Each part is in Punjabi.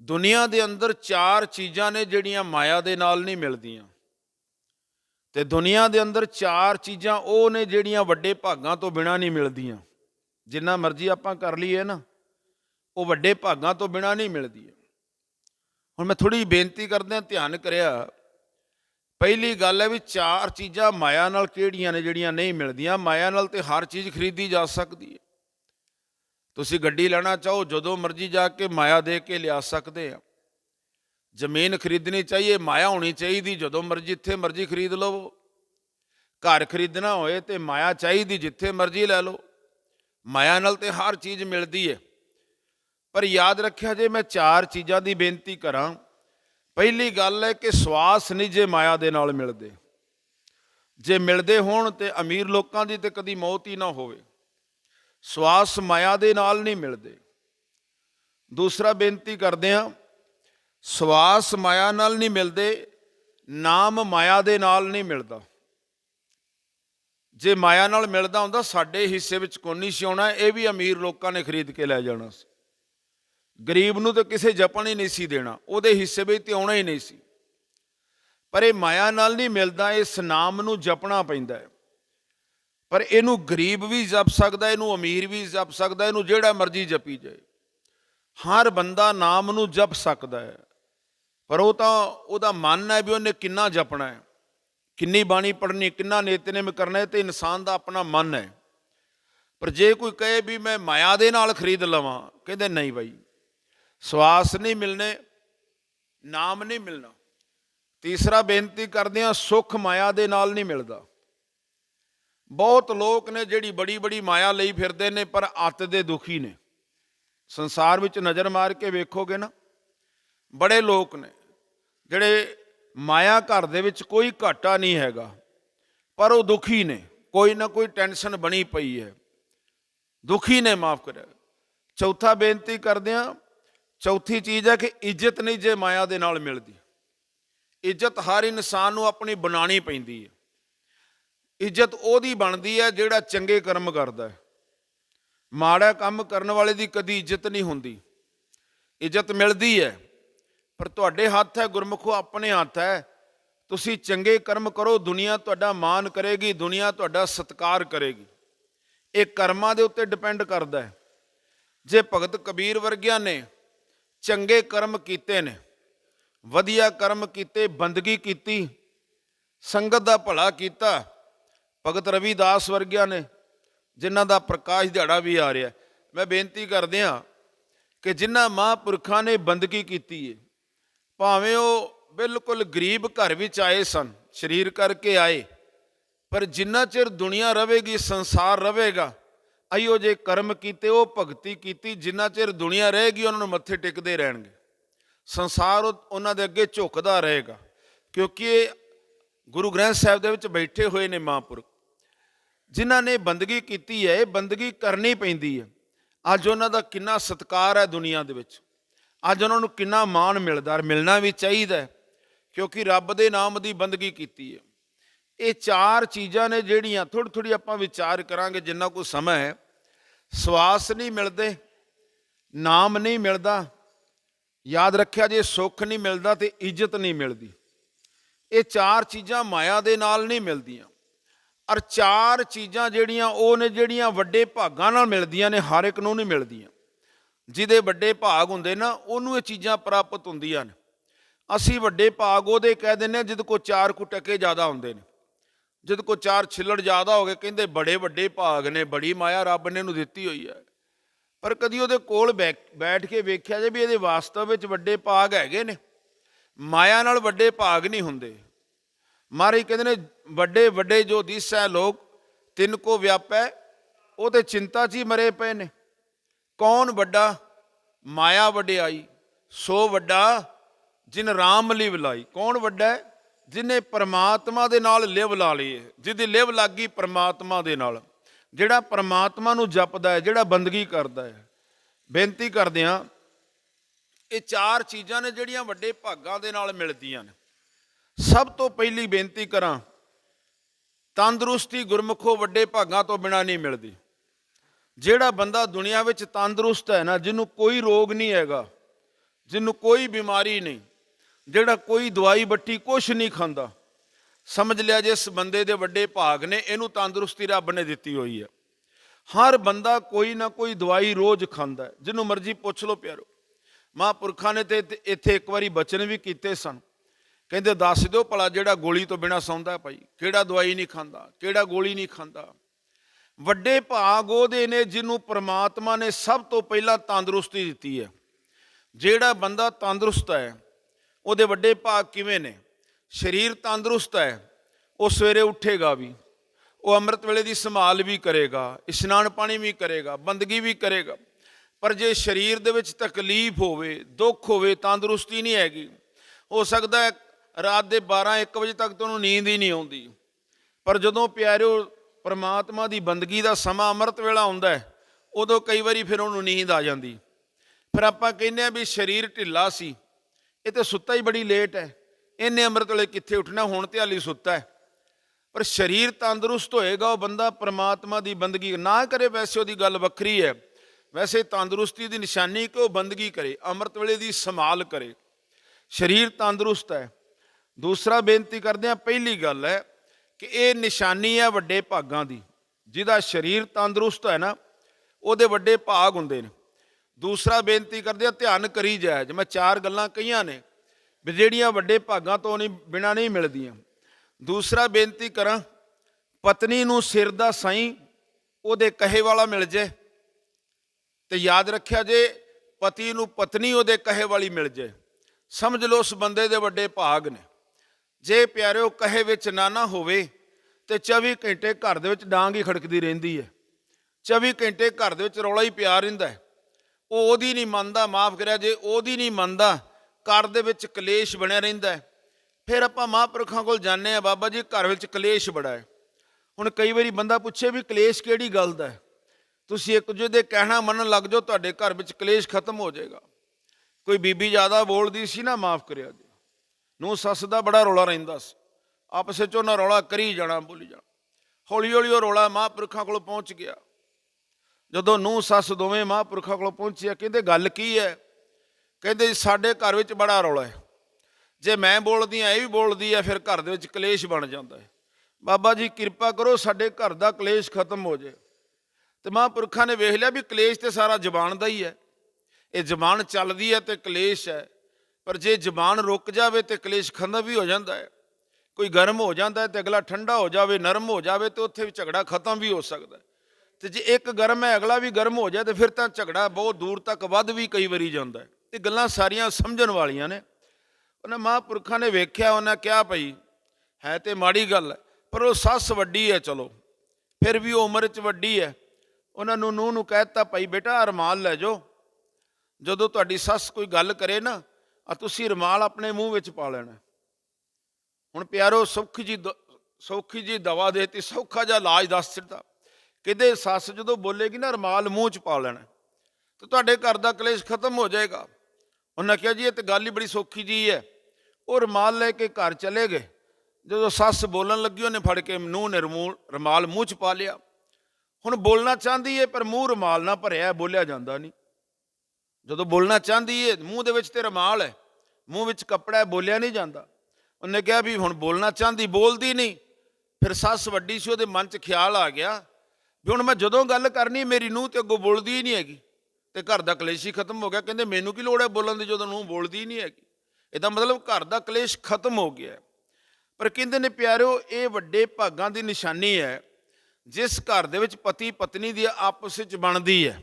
ਦੁਨੀਆ ਦੇ ਅੰਦਰ ਚਾਰ ਚੀਜ਼ਾਂ ਨੇ ਜਿਹੜੀਆਂ ਮਾਇਆ ਦੇ ਨਾਲ ਨਹੀਂ ਮਿਲਦੀਆਂ। ਤੇ ਦੁਨੀਆ ਦੇ ਅੰਦਰ ਚਾਰ ਚੀਜ਼ਾਂ ਉਹ ਨੇ ਜਿਹੜੀਆਂ ਵੱਡੇ ਭਾਗਾਂ ਤੋਂ ਬਿਨਾ ਨਹੀਂ ਮਿਲਦੀਆਂ। ਜਿੰਨਾ ਮਰਜ਼ੀ ਆਪਾਂ ਕਰ ਲਈਏ ਨਾ, ਉਹ ਵੱਡੇ ਭਾਗਾਂ ਤੋਂ ਬਿਨਾ ਨਹੀਂ ਮਿਲਦੀ ਹੁਣ ਮੈਂ ਥੋੜੀ ਬੇਨਤੀ ਕਰਦਿਆਂ ਧਿਆਨ ਕਰਿਆ, ਪਹਿਲੀ ਗੱਲ ਹੈ ਵੀ ਚਾਰ ਚੀਜ਼ਾਂ ਮਾਇਆ ਨਾਲ ਕਿਹੜੀਆਂ ਨੇ ਜਿਹੜੀਆਂ ਨਹੀਂ ਮਿਲਦੀਆਂ। ਮਾਇਆ ਨਾਲ ਤੇ ਹਰ ਚੀਜ਼ ਖਰੀਦੀ ਜਾ ਸਕਦੀ ਹੈ। ਤੁਸੀਂ ਗੱਡੀ ਲੈਣਾ ਚਾਹੋ, ਜਦੋਂ ਮਰਜ਼ੀ ਜਾ ਕੇ ਮਾਇਆ ਦੇ ਕੇ ਲਿਆ ਸਕਦੇ ਆ। ਜ਼ਮੀਨ ਖਰੀਦਣੀ ਚਾਹੀਏ, ਮਾਇਆ ਹੋਣੀ ਚਾਹੀਦੀ, ਜਦੋਂ ਮਰਜ਼ੀ, ਜਿੱਥੇ ਮਰਜ਼ੀ ਖਰੀਦ ਲਵੋ। ਘਰ ਖਰੀਦਣਾ ਹੋਏ ਤੇ ਮਾਇਆ ਚਾਹੀਦੀ, ਜਿੱਥੇ ਮਰਜ਼ੀ ਲੈ ਲਓ। ਮਾਇਆ ਨਾਲ ਤੇ ਹਰ ਚੀਜ਼ ਮਿਲਦੀ ਹੈ ਪਰ ਯਾਦ ਰੱਖਿਆ ਜੇ, ਮੈਂ ਚਾਰ ਚੀਜ਼ਾਂ ਦੀ ਬੇਨਤੀ ਕਰਾਂ। ਪਹਿਲੀ ਗੱਲ ਹੈ ਕਿ ਸਵਾਸ ਨਹੀਂ ਜੇ ਮਾਇਆ ਦੇ ਨਾਲ ਮਿਲਦੇ। ਜੇ ਮਿਲਦੇ ਹੋਣ ਤੇ ਅਮੀਰ ਲੋਕਾਂ ਦੀ ਤੇ ਕਦੀ ਮੌਤ ਹੀ ਨਾ ਹੋਵੇ। ਸਵਾਸ ਮਾਇਆ ਦੇ ਨਾਲ ਨਹੀਂ ਮਿਲਦੇ। ਦੂਸਰਾ ਬੇਨਤੀ ਕਰਦੇ ਹਾਂ, ਸਵਾਸ ਮਾਇਆ ਨਾਲ ਨਹੀਂ ਮਿਲਦੇ, ਨਾਮ ਮਾਇਆ ਦੇ ਨਾਲ ਨਹੀਂ ਮਿਲਦਾ। ਜੇ ਮਾਇਆ ਨਾਲ ਮਿਲਦਾ ਹੁੰਦਾ, ਸਾਡੇ ਹਿੱਸੇ ਵਿੱਚ ਕੋਈ ਨਹੀਂ ਸੀ ਆਉਣਾ, ਇਹ ਵੀ ਅਮੀਰ ਲੋਕਾਂ ਨੇ ਖਰੀਦ ਕੇ ਲੈ ਜਾਣਾ ਸੀ। ਗਰੀਬ ਨੂੰ ਤਾਂ ਕਿਸੇ ਜਪਣ ਹੀ ਨਹੀਂ ਸੀ ਦੇਣਾ, ਉਹਦੇ ਹਿੱਸੇ ਵਿੱਚ ਤੇ ਆਉਣਾ ਹੀ ਨਹੀਂ ਸੀ। ਪਰ ਇਹ ਮਾਇਆ ਨਾਲ ਨਹੀਂ ਮਿਲਦਾ, ਇਸ ਨਾਮ ਨੂੰ ਜਪਣਾ ਪੈਂਦਾ ਹੈ। ਪਰ ਇਹਨੂੰ ਗਰੀਬ ਵੀ ਜਪ ਸਕਦਾ, ਇਹਨੂੰ ਅਮੀਰ ਵੀ ਜਪ ਸਕਦਾ, ਇਹਨੂੰ ਜਿਹੜਾ ਮਰਜ਼ੀ ਜਪੀ ਜਾਏ। ਹਰ ਬੰਦਾ ਨਾਮ ਨੂੰ ਜਪ ਸਕਦਾ ਹੈ। ਪਰ ਉਹ ਤਾਂ ਉਹਦਾ ਮਨ ਹੈ ਵੀ ਉਹਨੇ ਕਿੰਨਾ ਜਪਣਾ ਹੈ। ਕਿੰਨੀ ਬਾਣੀ ਪੜ੍ਹਨੀ, ਕਿੰਨਾ ਨਿਤਨੇਮ ਕਰਨਾ ਹੈ ਤੇ ਇਨਸਾਨ ਦਾ ਆਪਣਾ ਮਨ ਹੈ। ਪਰ ਜੇ ਕੋਈ ਕਹੇ ਵੀ ਮੈਂ ਮਾਇਆ ਦੇ ਨਾਲ ਖਰੀਦ ਲਵਾਂ, ਕਹਿੰਦੇ ਨਹੀਂ ਬਾਈ। ਸਵਾਸ ਨਹੀਂ ਮਿਲਨੇ ਨਾਮ ਨਹੀਂ ਮਿਲਣਾ। ਤੀਸਰਾ ਬੇਨਤੀ ਕਰਦੇ ਆ ਸੁਖ ਮਾਇਆ ਦੇ ਨਾਲ ਨਹੀਂ ਮਿਲਦਾ। ਬਹੁਤ ਲੋਕ ਨੇ ਜਿਹੜੀ ਬੜੀ ਬੜੀ ਮਾਇਆ ਲਈ ਫਿਰਦੇ ਨੇ, ਪਰ ਅੱਤ ਦੇ ਦੁਖੀ ਨੇ। ਸੰਸਾਰ ਵਿੱਚ ਨਜ਼ਰ ਮਾਰ ਕੇ ਵੇਖੋਗੇ ਨਾ, ਬੜੇ ਲੋਕ ਨੇ, ਜਿਹੜੇ ਮਾਇਆ ਘਰ ਦੇ ਵਿੱਚ ਕੋਈ ਘਾਟਾ ਨਹੀਂ ਹੈਗਾ, ਪਰ ਉਹ ਦੁਖੀ ਨੇ, ਕੋਈ ਨਾ ਕੋਈ ਟੈਨਸ਼ਨ ਬਣੀ ਪਈ ਹੈ। ਦੁਖੀ ਨੇ, ਮਾਫ ਕਰਿਆ। ਚੌਥਾ ਬੇਨਤੀ ਕਰਦੇ ਆ ਚੌਥੀ ਚੀਜ਼ ਹੈ ਕਿ ਇੱਜ਼ਤ ਨਹੀਂ ਜੇ ਮਾਇਆ ਦੇ ਨਾਲ ਮਿਲਦੀ। ਇੱਜ਼ਤ ਹਰ ਇਨਸਾਨ ਨੂੰ ਆਪਣੀ ਬਣਾਣੀ ਪੈਂਦੀ ਹੈ। ਇੱਜ਼ਤ ਉਹਦੀ ਬਣਦੀ ਹੈ ਜਿਹੜਾ ਚੰਗੇ ਕਰਮ ਕਰਦਾ ਹੈ। ਮਾੜਾ ਕੰਮ ਕਰਨ ਵਾਲੇ ਦੀ ਕਦੀ ਇੱਜ਼ਤ ਨਹੀਂ ਹੁੰਦੀ। ਇੱਜ਼ਤ ਮਿਲਦੀ ਹੈ, ਪਰ ਤੁਹਾਡੇ ਹੱਥ ਹੈ, ਗੁਰਮੁਖੋ ਆਪਣੇ ਹੱਥ ਹੈ। ਤੁਸੀਂ ਚੰਗੇ ਕਰਮ ਕਰੋ, ਦੁਨੀਆ ਤੁਹਾਡਾ ਮਾਣ ਕਰੇਗੀ, ਦੁਨੀਆ ਤੁਹਾਡਾ ਸਤਿਕਾਰ ਕਰੇਗੀ। ਇਹ ਕਰਮਾਂ ਦੇ ਉੱਤੇ ਡਿਪੈਂਡ ਕਰਦਾ ਹੈ। ਜੇ ਭਗਤ ਕਬੀਰ ਵਰਗਿਆਂ ਨੇ ਚੰਗੇ ਕਰਮ ਕੀਤੇ ਨੇ, ਵਧੀਆ ਕਰਮ ਕੀਤੇ, ਬੰਦਗੀ ਕੀਤੀ, ਸੰਗਤ ਦਾ ਭਲਾ ਕੀਤਾ ਭਗਤ ਰਵੀਦਾਸ ਵਰਗਿਆਂ ਨੇ, ਜਿਨ੍ਹਾਂ ਦਾ ਪ੍ਰਕਾਸ਼ ਦਿਹਾੜਾ ਵੀ ਆ ਰਿਹਾ ਮੈਂ ਬੇਨਤੀ ਕਰਦੇ ਹਾਂ ਕਿ ਜਿਨ੍ਹਾਂ ਮਹਾਂਪੁਰਖਾਂ ਨੇ ਬੰਦਗੀ ਕੀਤੀ ਹੈ ਭਾਵੇਂ ਉਹ ਬਿਲਕੁਲ ਗਰੀਬ ਘਰ ਵਿੱਚ ਆਏ ਸਨ, ਸਰੀਰ ਕਰਕੇ ਆਏ, ਪਰ ਜਿੰਨਾ ਚਿਰ ਦੁਨੀਆ ਰਹੇਗੀ, ਸੰਸਾਰ ਰਹੇਗਾ, ਅਈਓ ਜੇ ਕਰਮ ਕੀਤੇ, ਉਹ ਭਗਤੀ ਕੀਤੀ, ਜਿੰਨਾ ਚਿਰ ਦੁਨੀਆ ਰਹੇਗੀ, ਉਹਨਾਂ ਨੂੰ ਮੱਥੇ ਟੇਕਦੇ ਰਹਿਣਗੇ। ਸੰਸਾਰ ਉਹਨਾਂ ਦੇ ਅੱਗੇ ਝੁਕਦਾ ਰਹੇਗਾ, ਕਿਉਂਕਿ ਇਹ ਗੁਰੂ ਗ੍ਰੰਥ ਸਾਹਿਬ ਦੇ ਵਿੱਚ ਬੈਠੇ ਹੋਏ ਨੇ ਮਹਾਂਪੁਰਖ। ਜਿਨ੍ਹਾਂ ਨੇ ਬੰਦਗੀ ਕੀਤੀ ਹੈ ਇਹ ਬੰਦਗੀ ਕਰਨੀ ਪੈਂਦੀ ਹੈ। ਅੱਜ ਉਹਨਾਂ ਦਾ ਕਿੰਨਾ ਸਤਿਕਾਰ ਹੈ ਦੁਨੀਆ ਦੇ ਵਿੱਚ। ਅੱਜ ਉਹਨਾਂ ਨੂੰ ਕਿੰਨਾ ਮਾਣ ਮਿਲਦਾ ਔਰ ਮਿਲਣਾ ਵੀ ਚਾਹੀਦਾ ਹੈ, ਕਿਉਂਕਿ ਰੱਬ ਦੇ ਨਾਮ ਦੀ ਬੰਦਗੀ ਕੀਤੀ ਹੈ। ਇਹ ਚਾਰ ਚੀਜ਼ਾਂ ਨੇ ਜਿਹੜੀਆਂ ਥੋੜੀ ਥੋੜੀ ਆਪਾਂ ਵਿਚਾਰ ਕਰਾਂਗੇ ਜਿੰਨਾ ਕੋਈ ਸਮਾਂ ਹੈ। ਸਵਾਸ ਨਹੀਂ ਮਿਲਦੇ ਨਾਮ ਨਹੀਂ ਮਿਲਦਾ। ਯਾਦ ਰੱਖਿਆ ਜੇ ਸੁੱਖ ਨਹੀਂ ਮਿਲਦਾ ਤੇ ਇੱਜ਼ਤ ਨਹੀਂ ਮਿਲਦੀ। ਇਹ ਚਾਰ ਚੀਜ਼ਾਂ ਮਾਇਆ ਦੇ ਨਾਲ ਨਹੀਂ ਮਿਲਦੀਆਂ। ਔਰ ਚਾਰ ਚੀਜ਼ਾਂ ਜਿਹੜੀਆਂ ਉਹ ਨੇ ਜਿਹੜੀਆਂ ਵੱਡੇ ਭਾਗਾਂ ਨਾਲ ਮਿਲਦੀਆਂ ਨੇ, ਹਰ ਇੱਕ ਨੂੰ ਨਹੀਂ ਮਿਲਦੀਆਂ। ਜਿਹਦੇ ਵੱਡੇ ਭਾਗ ਹੁੰਦੇ ਨਾ, ਉਹਨੂੰ ਇਹ ਚੀਜ਼ਾਂ ਪ੍ਰਾਪਤ ਹੁੰਦੀਆਂ ਨੇ। ਅਸੀਂ ਵੱਡੇ ਭਾਗ ਉਹਦੇ ਕਹਿ ਦਿੰਦੇ ਹਾਂ ਜਿਹਦੇ ਕੋ ਚਾਰ ਕੁ ਟਕੇ ਜ਼ਿਆਦਾ ਹੁੰਦੇ ਨੇ। ਜਿਹਦੇ ਕੋ ਚਾਰ ਛਿੱਲੜ ਜ਼ਿਆਦਾ ਹੋ ਗਏ, ਕਹਿੰਦੇ ਬੜੇ ਵੱਡੇ ਭਾਗ ਨੇ, ਬੜੀ ਮਾਇਆ ਰੱਬ ਨੇ ਇਹਨੂੰ ਦਿੱਤੀ ਹੋਈ ਹੈ। ਪਰ ਕਦੀ ਉਹਦੇ ਕੋਲ ਬੈ- ਬੈਠ ਕੇ ਵੇਖਿਆ ਜੇ ਵੀ ਇਹਦੇ ਵਾਸਤਵ ਵਿੱਚ ਵੱਡੇ ਭਾਗ ਹੈਗੇ ਨੇ। ਮਾਇਆ ਨਾਲ ਵੱਡੇ ਭਾਗ ਨਹੀਂ ਹੁੰਦੇ। ਮਹਾਰਾਜ ਕਹਿੰਦੇ ਨੇ, ਵੱਡੇ ਵੱਡੇ ਜੋ ਦਿਸੈ ਲੋਕ, ਤਿੰਨ ਕੋ ਵਿਆਪੈ, ਉਹ ਤੇ ਚਿੰਤਾ 'ਚ ਹੀ ਮਰੇ ਪਏ ਨੇ। ਕੌਣ ਵੱਡਾ? ਮਾਇਆ ਵਡਿਆਈ, ਸੋ ਵੱਡਾ ਜਿਨ ਰਾਮ ਲਿਵ ਲਾਈ। ਕੌਣ ਵੱਡਾ? ਹੈ ਜਿਨੇ ਪਰਮਾਤਮਾ ਦੇ ਨਾਲ ਲਿਵ ਲਾ ਲਈ ਹੈ, ਜਿਹਦੀ ਲਿਵ ਲੱਗੀ ਪਰਮਾਤਮਾ ਦੇ ਨਾਲ। ਜਿਹੜਾ ਪਰਮਾਤਮਾ ਨੂੰ ਜਪਦਾ ਹੈ, ਜਿਹੜਾ ਬੰਦਗੀ ਕਰਦਾ ਹੈ। ਬੇਨਤੀ ਕਰਦੇ ਹਾਂ, ਇਹ ਚਾਰ ਚੀਜ਼ਾਂ ਨੇ ਜਿਹੜੀਆਂ ਵੱਡੇ ਭਾਗਾਂ ਦੇ ਨਾਲ ਮਿਲਦੀਆਂ ਨੇ। ਸਭ ਤੋਂ ਪਹਿਲੀ ਬੇਨਤੀ ਕਰਾਂ, ਤੰਦਰੁਸਤੀ ਗੁਰਮੁਖੋ ਵੱਡੇ ਭਾਗਾਂ ਤੋਂ ਬਿਨਾ ਨਹੀਂ ਮਿਲਦੀ। ਜਿਹੜਾ ਬੰਦਾ ਦੁਨੀਆ ਵਿੱਚ ਤੰਦਰੁਸਤ ਹੈ ਨਾ, ਜਿਹਨੂੰ ਕੋਈ ਰੋਗ ਨਹੀਂ ਹੈਗਾ, ਜਿਹਨੂੰ ਕੋਈ ਬਿਮਾਰੀ ਨਹੀਂ, ਜਿਹੜਾ ਕੋਈ ਦਵਾਈ ਬੱਟੀ ਕੁਛ ਨਹੀਂ ਖਾਂਦਾ, ਸਮਝ ਲਿਆ ਜੇ ਇਸ ਬੰਦੇ ਦੇ ਵੱਡੇ ਭਾਗ ਨੇ, ਇਹਨੂੰ ਤੰਦਰੁਸਤੀ ਰੱਬ ਨੇ ਦਿੱਤੀ ਹੋਈ ਹੈ। ਹਰ ਬੰਦਾ ਕੋਈ ਨਾ ਕੋਈ ਦਵਾਈ ਰੋਜ਼ ਖਾਂਦਾ ਜਿਹਨੂੰ ਮਰਜ਼ੀ ਪੁੱਛ ਲਓ ਪਿਆਰੋ। ਮਹਾਂਪੁਰਖਾਂ ਨੇ ਤੇ ਇੱਥੇ- ਇੱਥੇ ਇੱਕ ਵਾਰੀ ਬਚਨ ਵੀ ਕੀਤੇ ਸਨ। ਕਹਿੰਦੇ ਦੱਸ ਦਿਓ ਭਲਾ ਜਿਹੜਾ ਗੋਲੀ ਤੋਂ ਬਿਨਾ ਸੌਂਦਾ ਭਾਈ, ਕਿਹੜਾ ਦਵਾਈ ਨਹੀਂ ਖਾਂਦਾ, ਕਿਹੜਾ ਗੋਲੀ ਨਹੀਂ ਖਾਂਦਾ। ਵੱਡੇ ਭਾਗ ਉਹਦੇ ਨੇ ਜਿਹਨੂੰ ਪ੍ਰਮਾਤਮਾ ਨੇ ਸਭ ਤੋਂ ਪਹਿਲਾਂ ਤੰਦਰੁਸਤੀ ਦਿੱਤੀ ਹੈ। ਜਿਹੜਾ ਬੰਦਾ ਤੰਦਰੁਸਤ ਹੈ, ਉਹਦੇ ਵੱਡੇ ਭਾਗ ਕਿਵੇਂ ਨੇ? ਸਰੀਰ ਤੰਦਰੁਸਤ ਹੈ, ਉਹ ਸਵੇਰੇ ਉੱਠੇਗਾ ਵੀ, ਉਹ ਅੰਮ੍ਰਿਤ ਵੇਲੇ ਦੀ ਸੰਭਾਲ ਵੀ ਕਰੇਗਾ, ਇਸ਼ਨਾਨ ਪਾਣੀ ਵੀ ਕਰੇਗਾ, ਬੰਦਗੀ ਵੀ ਕਰੇਗਾ। ਪਰ ਜੇ ਸਰੀਰ ਦੇ ਵਿੱਚ ਤਕਲੀਫ ਹੋਵੇ, ਦੁੱਖ ਹੋਵੇ, ਤੰਦਰੁਸਤੀ ਨਹੀਂ ਹੈਗੀ, ਹੋ ਸਕਦਾ ਰਾਤ ਦੇ 12 1 ਵਜੇ ਤੱਕ ਤੁਹਾਨੂੰ ਨੀਂਦ ਹੀ ਨਹੀਂ ਆਉਂਦੀ। ਪਰ ਜਦੋਂ ਪਿਆਰਿਓ ਪਰਮਾਤਮਾ ਦੀ ਬੰਦਗੀ ਦਾ ਸਮਾਂ ਅੰਮ੍ਰਿਤ ਵੇਲਾ ਆਉਂਦਾ ਹੈ, ਉਦੋਂ ਕਈ ਵਾਰੀ ਫਿਰ ਉਹਨੂੰ ਨੀਂਦ ਆ ਜਾਂਦੀ। ਫਿਰ ਆਪਾਂ ਕਹਿੰਦੇ ਆ ਵੀ ਸਰੀਰ ਢਿੱਲਾ ਸੀ, ਇਹ ਤੇ ਸੁੱਤਾ ਹੀ ਬੜੀ ਲੇਟ ਹੈ, ਇਹਨੇ ਅੰਮ੍ਰਿਤ ਵੇਲੇ ਕਿੱਥੇ ਉੱਠਣਾ, ਹੁਣ ਤੇ ਹਾਲੀ ਸੁੱਤਾ ਹੈ। ਪਰ ਸਰੀਰ ਤੰਦਰੁਸਤ ਹੋਏਗਾ, ਉਹ ਬੰਦਾ ਪ੍ਰਮਾਤਮਾ ਦੀ ਬੰਦਗੀ, ਨਾ ਕਰੇ ਵੈਸੇ ਉਹਦੀ ਗੱਲ ਵੱਖਰੀ ਹੈ। ਵੈਸੇ ਤੰਦਰੁਸਤੀ ਦੀ ਨਿਸ਼ਾਨੀ ਕਿ ਉਹ ਬੰਦਗੀ ਕਰੇ, ਅੰਮ੍ਰਿਤ ਵੇਲੇ ਦੀ ਸੰਭਾਲ ਕਰੇ। ਸਰੀਰ ਤੰਦਰੁਸਤ ਹੈ ਦੂਸਰਾ ਬੇਨਤੀ ਕਰਦੇ ਆ ਪਹਿਲੀ ਗੱਲ ਹੈ ਕਿ ਇਹ ਨਿਸ਼ਾਨੀ ਹੈ ਵੱਡੇ ਭਾਗਾਂ ਦੀ। ਜਿਹਦਾ ਸਰੀਰ ਤੰਦਰੁਸਤ ਹੈ ਨਾ, ਉਹਦੇ ਵੱਡੇ ਭਾਗ ਹੁੰਦੇ ਨੇ। ਦੂਸਰਾ ਬੇਨਤੀ ਕਰਦੇ ਆ ਧਿਆਨ ਕਰੀ ਜਾਏ ਮੈਂ ਚਾਰ ਗੱਲਾਂ ਕਹੀਆਂ ਨੇ ਵੀ ਜਿਹੜੀਆਂ ਵੱਡੇ ਭਾਗਾਂ ਤੋਂ ਨਹੀਂ, ਬਿਨਾ ਨਹੀਂ ਮਿਲਦੀਆਂ। ਦੂਸਰਾ ਬੇਨਤੀ ਕਰਾਂ, ਪਤਨੀ ਨੂੰ ਸਿਰ ਦਾ ਸਾਈ ਉਹਦੇ ਕਹੇ ਵਾਲਾ ਮਿਲ ਜੇ ਤੇ ਯਾਦ ਰੱਖਿਆ ਜੇ, ਪਤੀ ਨੂੰ ਪਤਨੀ ਉਹਦੇ ਕਹੇ ਵਾਲੀ ਮਿਲ ਜੇ। ਸਮਝ ਲਓ ਉਸ ਬੰਦੇ ਦੇ ਵੱਡੇ ਭਾਗ ਨੇ। ਜੇ ਪਿਆਰਿਓ ਕਹੇ ਵਿੱਚ ਨਾ ਨਾ ਹੋਵੇ, ਤੇ 24 ਘੰਟੇ ਘਰ ਦੇ ਵਿੱਚ ਡਾਂਗ ਹੀ ਖੜਕਦੀ ਰਹਿੰਦੀ ਹੈ। 24 ਘੰਟੇ ਘਰ ਦੇ ਵਿੱਚ ਰੌਲਾ ਹੀ ਪਿਆ ਰਹਿੰਦਾ ਹੈ। ਉਹ ਉਹਦੀ ਨਹੀਂ ਮੰਨਦਾ, ਮਾਫ ਕਰਿਆ, ਜੇ ਉਹਦੀ ਨਹੀਂ ਮੰਨਦਾ, ਘਰ ਦੇ ਵਿੱਚ ਕਲੇਸ਼ ਬਣਿਆ ਰਹਿੰਦਾ ਫਿਰ ਆਪਾਂ ਮਹਾਂਪੁਰਖਾਂ ਕੋਲ ਜਾਂਦੇ ਆ ਬਾਬਾ ਜੀ, ਘਰ ਵਿੱਚ ਕਲੇਸ਼ ਬੜਾ ਹੈ। ਹੁਣ ਕਈ ਵਾਰੀ ਬੰਦਾ ਪੁੱਛੇ ਵੀ ਕਲੇਸ਼ ਕਿਹੜੀ ਗੱਲ ਦਾ ਹੈ? ਤੁਸੀਂ ਇੱਕ ਦੂਜੇ ਦੇ ਕਹਿਣਾ ਮੰਨਣ ਲੱਗ ਜਾਓ, ਤੁਹਾਡੇ ਘਰ ਵਿੱਚ ਕਲੇਸ਼ ਖਤਮ ਹੋ ਜਾਏਗਾ। ਕੋਈ ਬੀਬੀ ਜ਼ਿਆਦਾ ਬੋਲਦੀ ਸੀ ਨਾ, ਮਾਫ ਕਰਿਆ ਜੀ। ਨੂੰ ਸੱਸ ਦਾ ਬੜਾ ਰੌਲਾ ਰਹਿੰਦਾ ਸੀ। ਆਪਸ ਵਿੱਚ ਉਹਨਾਂ ਰੌਲਾ ਕਰੀ ਜਾਣਾ ਬੋਲੀ ਜਾਣਾ। ਹੌਲੀ ਹੌਲੀ ਉਹ ਰੌਲਾ ਮਹਾਂਪੁਰਖਾਂ ਕੋਲ ਪਹੁੰਚ ਗਿਆ। ਜਦੋਂ ਨੂੰ ਸੱਸ ਦੋਵੇਂ ਮਹਾਂਪੁਰਖਾਂ ਕੋਲ ਪਹੁੰਚਿਆ, ਕਹਿੰਦੇ, ਗੱਲ ਕੀ ਹੈ ਕਹਿੰਦੇ, ਸਾਡੇ ਘਰ ਵਿੱਚ ਬੜਾ ਰੌਲਾ ਹੈ ਜੇ ਮੈਂ ਬੋਲਦੀ ਆ, ਇਹ ਵੀ ਬੋਲਦੀ ਆ ਫਿਰ ਘਰ ਦੇ ਵਿੱਚ ਕਲੇਸ਼ ਬਣ ਜਾਂਦਾ ਹੈ ਬਾਬਾ ਜੀ, ਕਿਰਪਾ ਕਰੋ, ਸਾਡੇ ਘਰ ਦਾ ਕਲੇਸ਼ ਖਤਮ ਹੋ ਜਾਏ ਤੇ ਮਹਾਂਪੁਰਖਾਂ ਨੇ ਵੇਖ ਲਿਆ ਵੀ ਕਲੇਸ਼ ਤੇ ਸਾਰਾ ਜ਼ਬਾਨ ਦਾ ਹੀ ਹੈ ਇਹ ਜ਼ਬਾਨ ਚੱਲਦੀ ਹੈ ਤੇ ਕਲੇਸ਼ ਹੈ ਪਰ ਜੇ ਜ਼ਬਾਨ ਰੁਕ ਜਾਵੇ ਤੇ ਕਲੇਸ਼ ਖਤਮ ਵੀ ਹੋ ਜਾਂਦਾ ਹੈ। ਕੋਈ ਗਰਮ ਹੋ ਜਾਂਦਾ ਹੈ ਤੇ ਅਗਲਾ ਠੰਡਾ ਹੋ ਜਾਵੇ, ਨਰਮ ਹੋ ਜਾਵੇ ਤੇ ਉੱਥੇ ਵੀ ਝਗੜਾ ਖਤਮ ਵੀ ਹੋ ਸਕਦਾ ਹੈ। ਤੇ ਜੇ ਇੱਕ ਗਰਮ ਹੈ, ਅਗਲਾ ਵੀ ਗਰਮ ਹੋ ਜਾਏ ਤੇ ਫਿਰ ਤਾਂ ਝਗੜਾ ਬਹੁਤ ਦੂਰ ਤੱਕ ਵੱਧ ਵੀ ਕਈ ਵਾਰੀ ਜਾਂਦਾ ਹੈ। ਇਹ ਗੱਲਾਂ ਸਾਰੀਆਂ ਸਮਝਣ ਵਾਲੀਆਂ ਨੇ। ਉਹਨਾਂ ਮਹਾਂਪੁਰਖਾਂ ਨੇ ਵੇਖਿਆ, ਉਹਨਾਂ ਕਿਹਾ ਭਈ, ਹੈ ਤੇ ਮਾੜੀ ਗੱਲ ਹੈ, ਪਰ ਉਹ ਸੱਸ ਵੱਡੀ ਹੈ, ਚਲੋ। ਫਿਰ ਵੀ ਉਹ ਉਮਰ 'ਚ ਵੱਡੀ ਹੈ। ਉਹਨਾਂ ਨੂੰ ਨੂੰਹ ਨੂੰ ਕਹਿਤਾ ਭਾਈ ਬੇਟਾ, ਅਰਮਾਨ ਲੈ ਜਾਓ। ਜਦੋਂ ਤੁਹਾਡੀ ਸੱਸ ਕੋਈ ਗੱਲ ਕਰੇ ਨਾ ਆ ਤੁਸੀਂ ਰਮਾਲ ਆਪਣੇ ਮੂੰਹ ਵਿੱਚ ਪਾ ਲੈਣਾ ਹੁਣ ਪਿਆਰੋ, ਸੁੱਖ ਜੀ ਦ- ਸੌਖੀ ਜੀ ਦਵਾ ਦੇਤੀ, ਸੌਖਾ ਜਿਹਾ ਇਲਾਜ ਦੱਸ ਦਿੱਤਾ। ਕਿਤੇ ਸੱਸ ਜਦੋਂ ਬੋਲੇਗੀ ਨਾ, ਰਮਾਲ ਮੂੰਹ 'ਚ ਪਾ ਲੈਣਾ ਤੇ ਤੁਹਾਡੇ ਘਰ ਦਾ ਕਲੇਸ਼ ਖਤਮ ਹੋ ਜਾਏਗਾ। ਉਹਨਾਂ ਕਿਹਾ ਜੀ, ਇਹ ਤੇ ਗੱਲ ਹੀ ਬੜੀ ਸੌਖੀ ਜੀ ਹੈ। ਉਹ ਰਮਾਲ ਲੈ ਕੇ ਘਰ ਚਲੇ ਗਏ। ਜਦੋਂ ਸੱਸ ਬੋਲਣ ਲੱਗੀ, ਉਹਨੇ ਫੜ ਕੇ ਨੂੰਹ ਨੇ ਰਮੂਲ ਰਮਾਲ ਮੂੰਹ 'ਚ ਪਾ ਲਿਆ। ਹੁਣ ਬੋਲਣਾ ਚਾਹੁੰਦੀ ਏ ਪਰ ਮੂੰਹ ਰਮਾਲ ਨਾਲ ਭਰਿਆ, ਬੋਲਿਆ ਜਾਂਦਾ ਨਹੀਂ। ਜਦੋਂ ਬੋਲਣਾ ਚਾਹੁੰਦੀ ਏ, ਮੂੰਹ ਦੇ ਵਿੱਚ ਤੇ ਰਮਾਲ ਹੈ ਮੂੰਹ ਵਿੱਚ ਕੱਪੜਾ ਹੈ ਬੋਲਿਆ ਨਹੀਂ ਜਾਂਦਾ। ਉਹਨੇ ਕਿਹਾ ਵੀ ਹੁਣ ਬੋਲਣਾ ਚਾਹੁੰਦੀ, ਬੋਲਦੀ ਨਹੀਂ। ਫਿਰ ਸੱਸ ਵੱਡੀ ਸੀ, ਉਹਦੇ ਮਨ 'ਚ ਖਿਆਲ ਆ ਗਿਆ ਵੀ ਹੁਣ ਮੈਂ ਜਦੋਂ ਗੱਲ ਕਰਨੀ, ਮੇਰੀ ਨੂੰਹ ਤੇ ਅੱਗੋਂ ਬੋਲਦੀ ਹੀ ਨਹੀਂ ਹੈਗੀ। ਤੇ ਘਰ ਦਾ ਕਲੇਸ਼ ਹੀ ਖਤਮ ਹੋ ਗਿਆ। ਕਹਿੰਦੇ ਮੈਨੂੰ ਕੀ ਲੋੜ ਹੈ ਬੋਲਣ ਦੀ ਜਦੋਂ ਨੂੰਹ ਬੋਲਦੀ ਹੀ ਨਹੀਂ ਹੈਗੀ? ਇਹਦਾ ਮਤਲਬ ਘਰ ਦਾ ਕਲੇਸ਼ ਖਤਮ ਹੋ ਗਿਆ। ਪਰ ਕਹਿੰਦੇ ਨੇ, ਪਿਆਰਿਓ, ਇਹ ਵੱਡੇ ਭਾਗਾਂ ਦੀ ਨਿਸ਼ਾਨੀ ਹੈ, ਜਿਸ ਘਰ ਦੇ ਵਿੱਚ ਪਤੀ ਪਤਨੀ ਦੀ ਆਪਸ ਵਿੱਚ ਬਣਦੀ ਹੈ।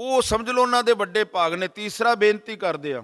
ਉਹ ਸਮਝ ਲਓ ਉਹਨਾਂ ਦੇ ਵੱਡੇ ਭਾਗ ਨੇ ਤੀਸਰਾ ਬੇਨਤੀ ਕਰਦੇ ਆ